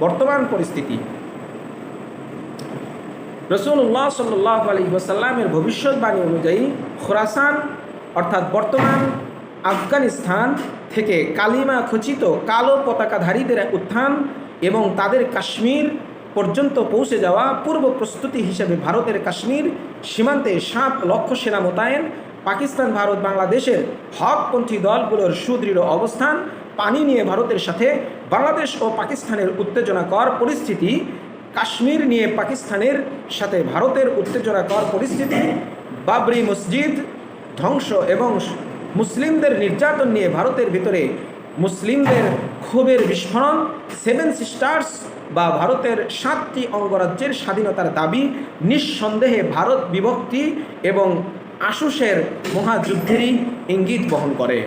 বর্তমান পরিস্থিতি। রসুল্লাহ সাল্লাহ আলী ভবিষ্যৎবাণী অনুযায়ী খোরাসান অর্থাৎ বর্তমান আফগানিস্তান থেকে কালিমা খচিত কালো পতাকাধারীদের উত্থান এবং তাদের কাশ্মীর পর্যন্ত পৌঁছে যাওয়া পূর্ব প্রস্তুতি হিসেবে ভারতের কাশ্মীর সীমান্তে সাত লক্ষ সেনা মোতায়েন পাকিস্তান, ভারত, বাংলাদেশের হকপন্থী দলগুলোর সুদৃঢ় অবস্থান, পানি নিয়ে ভারতের সাথে বাংলাদেশ ও পাকিস্তানের উত্তেজনাকর পরিস্থিতি, কাশ্মীর নিয়ে পাকিস্তানের সাথে ভারতের উত্তেজনাকর পরিস্থিতি, বাবরি মসজিদ ধ্বংস এবং মুসলিমদের নির্যাতন নিয়ে ভারতের ভিতরে মুসলিমদের ক্ষোভের বিস্ফোরণ সেভেন সিস্টার্স বা ভারতের সাতটি অঙ্গরাজ্যের স্বাধীনতার দাবি, নিঃসন্দেহে ভারত বিভক্তি এবং আশুসের মহাযুদ্ধেরই ইঙ্গিত বহন করে।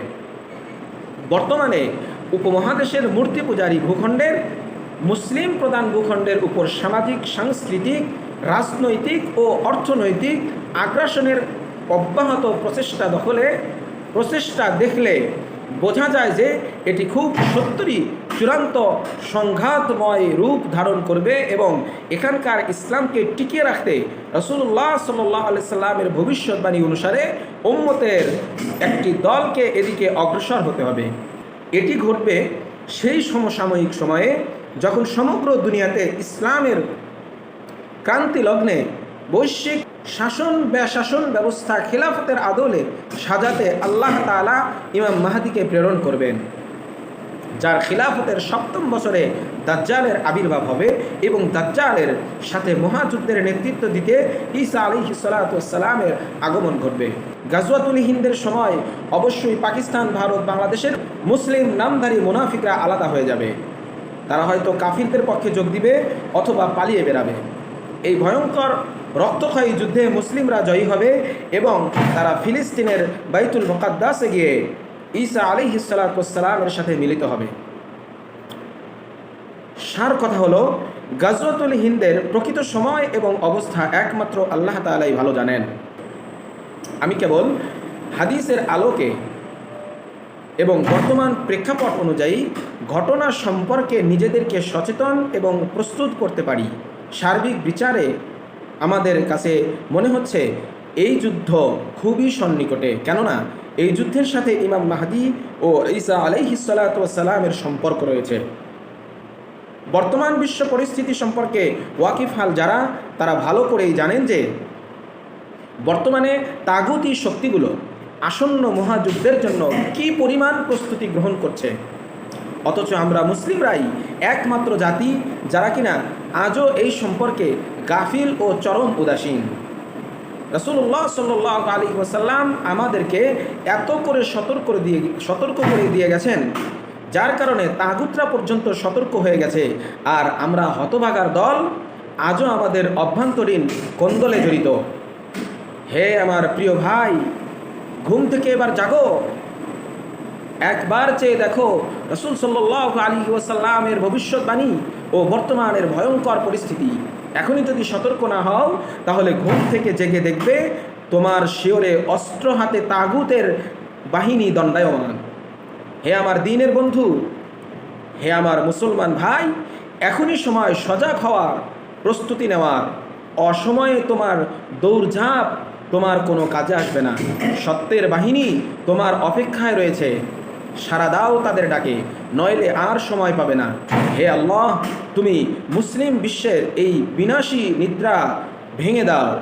বর্তমানে উপমহাদেশের মূর্তি পূজারী ভূখণ্ডের, মুসলিম প্রধান ভূখণ্ডের উপর সামাজিক, সাংস্কৃতিক, রাজনৈতিক ও অর্থনৈতিক আগ্রাসনের অব্যাহত প্রচেষ্টা দখলে প্রচেষ্টা দেখলে বোঝা যায় যে এটি খুব সত্যরই চূড়ান্ত সংঘাতময় রূপ ধারণ করবে এবং এখানকার ইসলামকে টিকিয়ে রাখতে রসুল্লাহ সাল্লাহ আলি সাল্লামের ভবিষ্যৎবাণী অনুসারে উম্মতের একটি দলকে এদিকে অগ্রসর হতে হবে। এটি ঘটবে সেই সমসাময়িক সময়ে যখন সমগ্র দুনিয়াতে ইসলামের ক্রান্তি লগ্নে বৈশ্বিক শাসন শাসন ব্যবস্থা খেলাফতের আদলে সাজাতে আল্লাহ তালা ইমাম মাহাদিকে প্রেরণ করবেন। যার খিলাফতের সপ্তম বছরে দাজ্জালের আবির্ভাব হবে এবং দাজ্জালের সাথে মহাযুদ্ধের নেতৃত্ব দিতে ঈসা আলী সালাতামের আগমন ঘটবে। গাজওয়াতুল হিন্দের সময় অবশ্যই পাকিস্তান, ভারত, বাংলাদেশের মুসলিম নামধারী মুনাফিকরা আলাদা হয়ে যাবে। তারা হয়তো কাফিরদের পক্ষে যোগ দিবে অথবা পালিয়ে বেরাবে এই ভয়ঙ্কর রক্তক্ষয়ী যুদ্ধে মুসলিমরা জয়ী হবে এবং তারা ফিলিস্তিনের বাইতুল মোকাদ্দাসে গিয়ে ঈসা আলী হিসালামের সাথে মিলিত হবে। সার কথা হলো গাজরতুল হিন্দের প্রকৃত সময় এবং অবস্থা একমাত্র আল্লাহ তালাই ভালো জানেন। আমি কেবল হাদিসের আলোকে এবং বর্তমান প্রেক্ষাপট অনুযায়ী ঘটনা সম্পর্কে নিজেদেরকে সচেতন এবং প্রস্তুত করতে পারি। সার্বিক বিচারে আমাদের কাছে মনে হচ্ছে এই যুদ্ধ খুবই সন্নিকটে। কেননা, এই যুদ্ধের সাথে ইমাম মাহাদি ও ঈসা আলাইহিসালামের সম্পর্ক রয়েছে। বর্তমান বিশ্ব পরিস্থিতি সম্পর্কে ওয়াকিফ হাল যারা, তারা ভালো করেই জানেন যে, বর্তমানে তাগুতি শক্তিগুলো আসন্ন মহাযুদ্ধের জন্য কি পরিমাণ প্রস্তুতি গ্রহণ করছে। অথচ আমরা মুসলিমরাই একমাত্র জাতি যারা কিনা আজও এই সম্পর্কে গাফিল ও চরম উদাসীন। রসুল্লাহ সাল্লাহ আলী ওসাল্লাম আমাদেরকে এত করে সতর্ক দিয়ে, সতর্ক করে দিয়ে গেছেন, যার কারণে তাগুতরা পর্যন্ত সতর্ক হয়ে গেছে। আর আমরা হতভাগার দল, আজও আমাদের অভ্যন্তরীণ কোন্দলে জড়িত। হে আমার প্রিয় ভাই, ঘুম থেকে এবার জাগো। একবার চেয়ে দেখো, রসুল সাল্লাহ আলী ওসাল্লামের ভবিষ্যৎবাণী ও বর্তমানের ভয়ঙ্কর পরিস্থিতি। এখনই যদি সতর্ক না হও, তাহলে ঘুম থেকে জেগে দেখবে তোমার শিওরে অস্ত্র হাতে তাগুতের বাহিনী দণ্ডায়মান। হে আমার দিনের বন্ধু, হে আমার মুসলমান ভাই, এখনই সময় সজাগ হওয়ার, প্রস্তুতি নেওয়ার। অসময়ে তোমার দৌড়ঝাঁপ, তোমার কোনো কাজে আসবে না। সত্যের বাহিনী তোমার অপেক্ষায় রয়েছে। সারা দাও তাদের ডাকে, নইলে আর সময় পাবে না। হে আল্লাহ, তুমি মুসলিম বিশ্বের এই বিনাশী নিদ্রা ভেঙে দাও।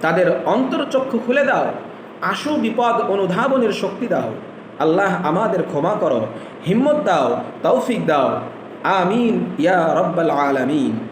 তাদের অন্তর্চক্ষু খুলে দাও। আশু বিপদ অনুধাবনের শক্তি দাও। আল্লাহ আমাদের ক্ষমা করো, হিম্মত দাও, তৌফিক দাও। আমিন ইয়া রব্বাল আলামিন।